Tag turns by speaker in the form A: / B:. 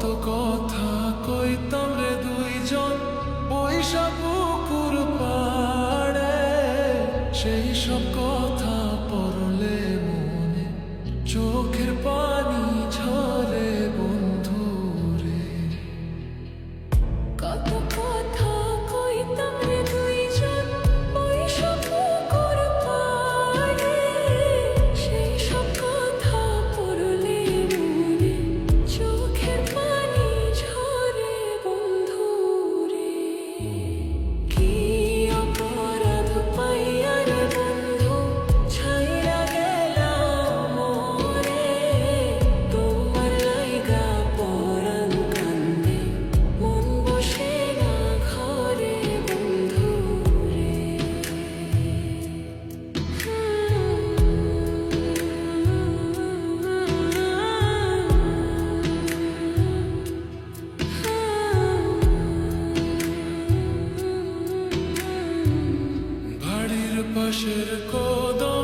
A: tocó. Широко до